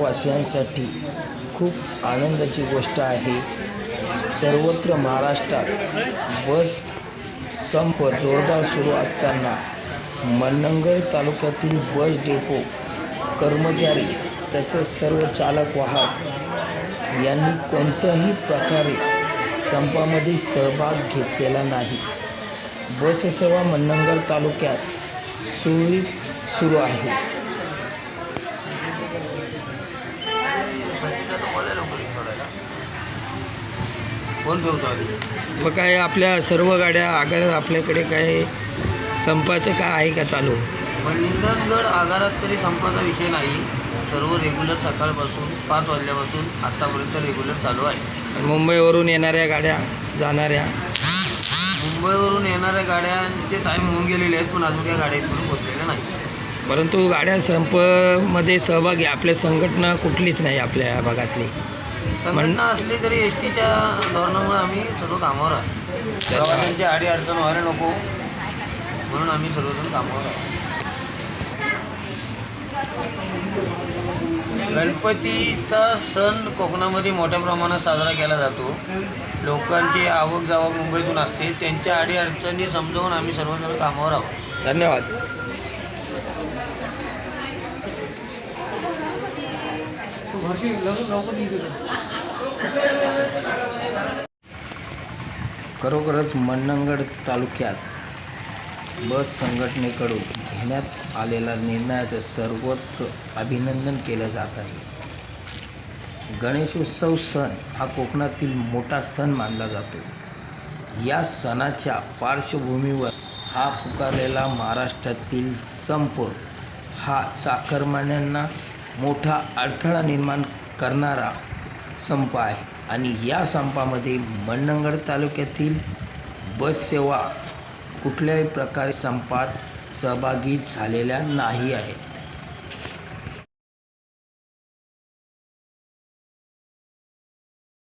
महाराष्ट्रवासियांसाठी खूप आनंदाची गोष्ट आहे. सर्वत्र महाराष्ट्रात बस संप जोरदार सुरू असताना मनंगळ तालुक्यातील बस डेपो कर्मचारी तसेच सर्व चालक वाहक यांनी कोणत्याही प्रकारे संपामध्ये सहभाग घेतलेला नाही. बससेवा मनंगळ तालुक्यात सुरळीत सुरू आहे. ठेवतो मग काय आपल्या सर्व गाड्या अगर आपल्याकडे काय संपाचं काय आहे का चालू? मंडणगड आगारात तरी संपाचा विषय नाही. सर्व रेग्युलर सकाळपासून पाच वाजल्यापासून आत्तापर्यंत रेग्युलर चालू आहे. मुंबईवरून येणाऱ्या गाड्या जाणाऱ्या? मुंबईवरून येणाऱ्या गाड्यांचे टाईम होऊन गेलेले आहेत पण अजून काही गाड्या इथून पोचलेल्या नाही परंतु गाड्या संपमध्ये सहभागी आपल्या संघटना कुठलीच नाही आपल्या या भागातली. संघटना असली तरी एस टीच्या धोरणामुळे आम्ही सर्व कामावर आहोत. प्रवाशांची आडी अडचण व्हायला नको. म्हणून आम्ही सर्वजण कामावर आहोत. गणपतीचा सण कोकणामध्ये मोठ्या प्रमाणात साजरा केला जातो. लोकांची आवक जावक मुंबईतून असते. त्यांच्या अडी अडचणी समजावून आम्ही सर्वजण कामावर आहोत. धन्यवाद. खरोखरच मंडणगड तालुक्यात बस संघटनेकडून घेण्यात आलेल्या निर्णयाचं सर्वत्र अभिनंदन केलं जात आहे. गणेशोत्सव सण हा कोकणातील मोठा सण मानला जातो. या सणाच्या पार्श्वभूमीवर हा पुकारलेला महाराष्ट्रातील संप हा चाकरमान्यांना मोठा अडथळा निर्माण करणारा संप आहे. आणि या संपामध्ये मंडणगड तालुक्यातील बससेवा कुठल्याही प्रकारे संपात सहभागी झालेल्या नाही आहे